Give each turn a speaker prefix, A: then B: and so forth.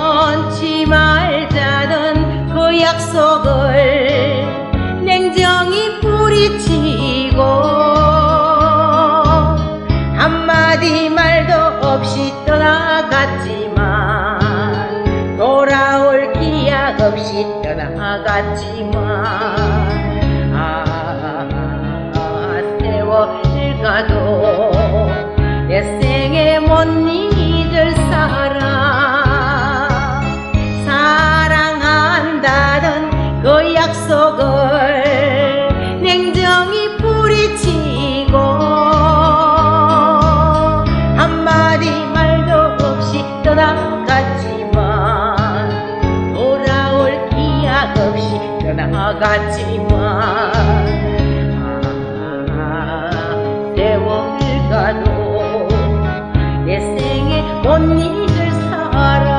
A: 변치 말자던 그 약속을 냉정히 뿌리치고 한마디 말도 없이 떠나갔지만 돌아올 기약 없이 떠나갔지만 아 세월 가도 내 생에 못 잊 속을 냉정히 뿌리치고 한마디 말도 없이 떠나갔지만 돌아올 기약 없이 떠나갔지만 아, 세월 가도 내 생에 못 잊을 사람